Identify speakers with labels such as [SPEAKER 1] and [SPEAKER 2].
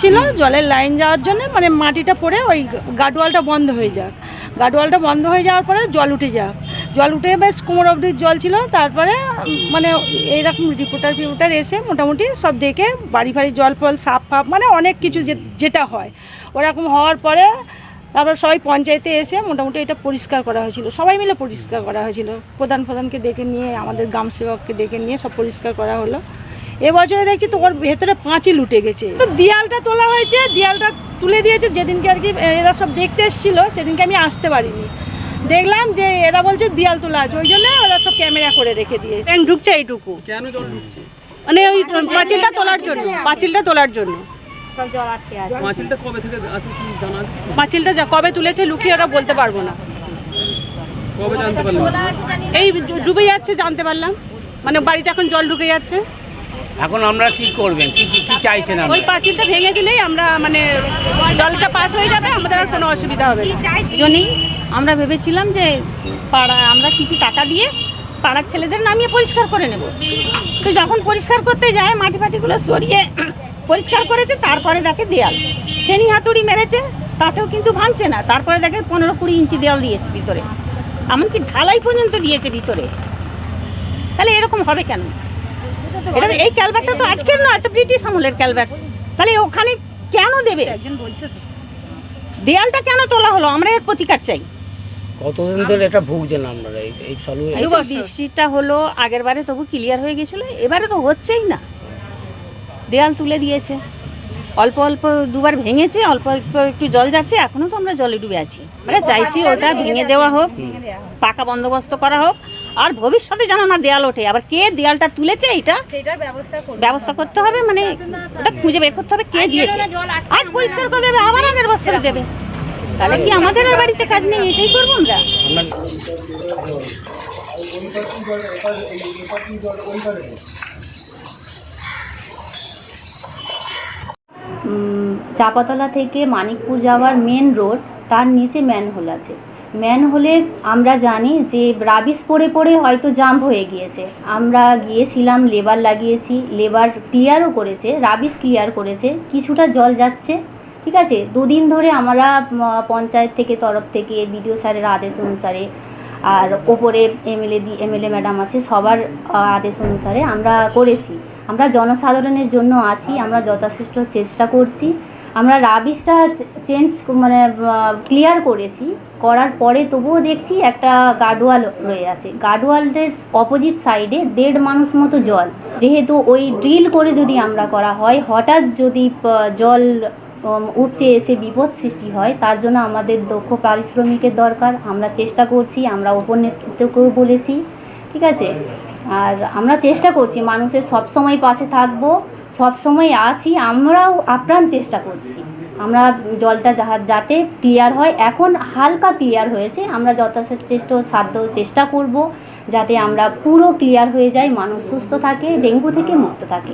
[SPEAKER 1] যাচ্ছিল জলের লাইন যাওয়ার জন্য মানে মাটিটা পড়ে ওই গাডওয়ালটা বন্ধ হয়ে যাক। গাডওয়ালটা বন্ধ হয়ে যাওয়ার পরে জল উঠে যাক। জল উঠে বেশ কোমর অবধি জল ছিল, তারপরে মানে এইরকম রিপোর্টার ফিপোর্টার এসে মোটামুটি সব দেখে বাড়ি ফাড়ি জল ফল সাপ ফাপ মানে অনেক কিছু যেটা হয়। ওরকম হওয়ার পরে তারপর সবাই পঞ্চায়েতে এসে মোটামুটি এটা পরিষ্কার করা হয়েছিল। সবাই মিলে পরিষ্কার করা হয়েছিল। প্রধান প্রধানকে ডেকে নিয়ে, আমাদের গ্রাম সেবককে ডেকে নিয়ে সব পরিষ্কার করা হলো। এবছরে দেখছি তো ওর ভেতরে পাঁচিল উঠে গেছে। তো দেয়ালটা তোলা হয়েছে দেয়ালটা তুলে দিয়েছে যেদিনকে আর কি এরা সব দেখতে এসেছিল সেদিনকে আমি আসতে পারিনি। দেখলাম যে এরা বলছে দেয়াল তোলা আছে ওই জন্য ওরা সব ক্যামেরা করে রেখে দিয়েছে।
[SPEAKER 2] ঢুকছে এইটুকু?
[SPEAKER 3] কেন জল ঢুকছে?
[SPEAKER 2] মানে ওই পাঁচিলটা তোলার জন্য পাঁচিলটা তোলার জন্য।
[SPEAKER 3] পাঁচিলটা কবে থেকে আছে কি জানা আছে?
[SPEAKER 2] পাঁচিলটা যা- কবে তুলেছে লুকিয়ে ওরা বলতে পারব না।
[SPEAKER 3] কবে জানতে পারলেন
[SPEAKER 2] এই ডুবে যাচ্ছে জানতে পারলাম। মানে বাড়িতে এখন জল ঢুকে যাচ্ছে।
[SPEAKER 4] এখন আমরা কি করবেন? কি কি চাইছেন
[SPEAKER 2] ওই পাঁচিলটা ভেঙে দিলেই আমরা মানে জলটা পাস হয়ে যাবে আমাদের আর কোনো অসুবিধা হবে না।
[SPEAKER 5] জন্যই আমরা ভেবেছিলাম যে পাড়া আমরা কিছু টাকা দিয়ে পাড়ার ছেলেদের নামিয়ে পরিষ্কার করে নেব। তো যখন পরিষ্কার করতে যায় মাটি ফাটিগুলো সরিয়ে পরিষ্কার করেছে তারপরে দেখে দেয়াল। ছেনি হাতুড়ি মেরেছে তাতেও কিন্তু ভাঙছে না। তারপরে দেখে পনেরো কুড়ি ইঞ্চি দেয়াল দিয়েছে ভিতরে। এমনকি ঢালাই পর্যন্ত দিয়েছে ভিতরে। তাহলে এরকম হবে কেন? এটা এই ক্যালভারটা তো আজকের নয় তো ব্রিটিশ আমলের ক্যালভার। তাহলে ওখানে কেন দেবে? দেয়ালটা কেন তোলা হলো? আমরা এর প্রতিকার চাই।
[SPEAKER 4] কতদিন ধরে এটা ভুগছেন আপনারা? এই- চালু
[SPEAKER 5] এই বৃষ্টিটা হলো আগের বারে তবু ক্লিয়ার হয়ে গেছিল এবারে তো হচ্ছেই না। দেয়াল তুলে দিয়েছে। অল্প অল্প দুবার ভেঙেছে অল্প অল্প একটু জল যাচ্ছে এখনও তো আমরা জলে ডুবে আছি। আমরা চাইছি ওটা ভেঙে দেওয়া হোক পাকা বন্দোবস্ত করা হোক আর ভবিষ্যতে যেন না দেয়াল ওঠে। আবার কে দেয়ালটা তুলেছে এটা? ব্যবস্থা করতে হবে। মানে ওটা খুঁজে বের করতে হবে কে দিয়েছে। আজ পরিষ্কার করে দেবে আবার আগের বছরে দেবে। তাহলে কি আমাদের আর বাড়িতে কাজ নেই? এটাই করব আমরা?
[SPEAKER 6] চাপাতলা থেকে মানিকপুর যাওয়ার মেন রোড তার নিচে ম্যানহোল আছে। ম্যানহোলে আমরা জানি যে রাবিশ পড়ে পড়ে হয়তো জাম্প হয়ে গিয়েছে। আমরা গিয়েছিলাম, লেবার লাগিয়েছি, লেবার ক্লিয়ারও করেছে রাবিশ ক্লিয়ার করেছে, কিছুটা জল যাচ্ছে, ঠিক আছে? দুদিন ধরে আমরা পঞ্চায়েত থেকে তরফ থেকে, বিডিও স্যারের আদেশ অনুসারে আর ওপরে এমএলএ দি, এমএলএ ম্যাডাম আছে, সবার আদেশ অনুসারে আমরা করেছি। আমরা জনসাধারণের জন্য আছি, আমরা যথাযথ চেষ্টা করছি। আমরা রাবিশটা চেঞ্জ মানে ক্লিয়ার করেছি। করার পরে তবুও দেখছি একটা গার্ডওয়াল রয়ে আছে। গার্ডওয়ালের অপোজিট সাইডে দেড় মানুষ মতো জল। যেহেতু ওই ড্রিল করে যদি আমরা করা হয়, হঠাৎ যদি জল উপচে এসে বিপদ সৃষ্টি হয়, তার জন্য আমাদের দক্ষ পারিশ্রমিকের দরকার। আমরা চেষ্টা করছি, আমরা ওপর নেতৃত্বকেও বলেছি, ঠিক আছে? আর আমরা চেষ্টা করছি মানুষের সবসময় পাশে থাকব। সবসময় আছি, আমরাও আপ্রাণ চেষ্টা করছি। আমরা জলটা যাহা- যাতে ক্লিয়ার হয়, এখন হালকা ক্লিয়ার হয়েছে, আমরা যথাচেষ্ট সাধ্য চেষ্টা করব, যাতে আমরা পুরো ক্লিয়ার হয়ে যাই মানুষ সুস্থ থাকে, ডেঙ্গু থেকে মুক্ত থাকে।